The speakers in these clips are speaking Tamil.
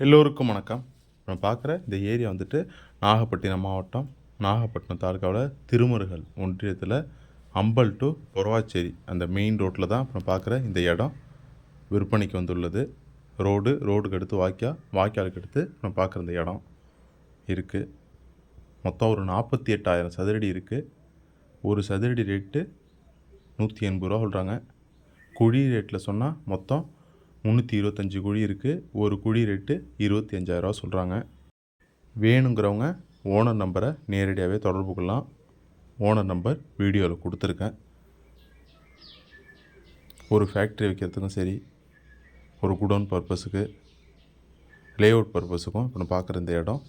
எல்லோருக்கும் வணக்கம். நம்ம பார்க்குற இந்த ஏரியா வந்துட்டு நாகப்பட்டினம் மாவட்டம் நாகப்பட்டினம் தாலுக்காவில் திருமருகல் ஒன்றியத்தில் அம்பல் டு பொறவாச்சேரி அந்த மெயின் ரோட்டில் தான் நம்ம பார்க்குற இந்த இடம் விற்பனைக்கு வந்துள்ளது. ரோடு ரோடுக்கு அடுத்து வாய்க்கா வாய்க்காலுக்கு அடுத்து நம்ம பார்க்குற இந்த இடம் இருக்குது மொத்தம் ஒரு நாற்பத்தி எட்டாயிரம் சதுரடி இருக்குது ஒரு சதுரடி ரேட்டு நூற்றி எண்பது ரூபா சொல்கிறாங்க குழி ரேட்டில் சொன்னால் மொத்தம் முந்நூற்றி இருபத்தஞ்சி குழி இருக்குது ஒரு குழி ரேட்டு இருபத்தி அஞ்சாயிரரூவா சொல்கிறாங்க வேணுங்கிறவங்க ஓனர் நம்பரை நேரடியாகவே தொடர்பு கொள்ளலாம். ஓனர் நம்பர் வீடியோவில் கொடுத்துருக்கேன். ஒரு ஃபேக்ட்ரி வைக்கிறதுக்கும் சரி ஒரு குடோன் பர்பஸுக்கு லேஅவுட் பர்பஸுக்கும் இப்போ பார்க்குற இந்த இடம்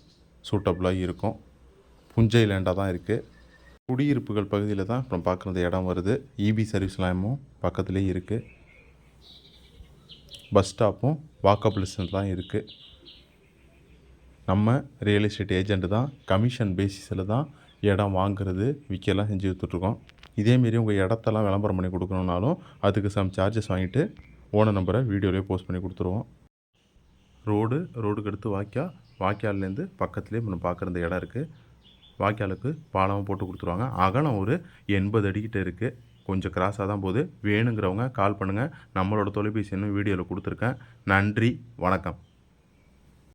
சூட்டபுளாக இருக்கும். புஞ்சை லேண்டாக தான் இருக்குது குடியிருப்புகள் பகுதியில் தான் இப்போ பார்க்குற இந்த இடம் வருது. இபி சர்வீஸ் லைமும் பக்கத்துலேயே இருக்குது பஸ் ஸ்டாப்பும் வாக்கப் லிஸ்டில் தான் இருக்குது நம்ம ரியல் எஸ்டேட் ஏஜெண்ட்டு தான் கமிஷன் பேசிஸில் தான் இடம் வாங்குறது விற்கலாம் செஞ்சு கொடுத்துட்ருக்கோம். இதேமாரி உங்கள் இடத்தெல்லாம் விளம்பரம் பண்ணி கொடுக்கணுன்னாலும் அதுக்கு சம் சார்ஜஸ் வாங்கிட்டு ஓனர் நம்பரை வீடியோலேயே போஸ்ட் பண்ணி கொடுத்துருவோம். ரோடு ரோடுக்கு அடுத்து வாய்க்கா வாய்க்கால்லேருந்து பக்கத்துலேயே நம்ம பார்க்குற இந்த இடம் இருக்குது வாய்க்காலுக்கு பாலமும் போட்டு கொடுத்துருவாங்க. அகலம் ஒரு எண்பது அடிக்கிட்ட இருக்குது கொஞ்சம் கிராஸாக தான் போகுது. வேணுங்கிறவங்க கால் பண்ணுங்கள் நம்மளோட தொலைபேசி எண்ணும் வீடியோவில் கொடுத்துருக்கேன். நன்றி. வணக்கம்.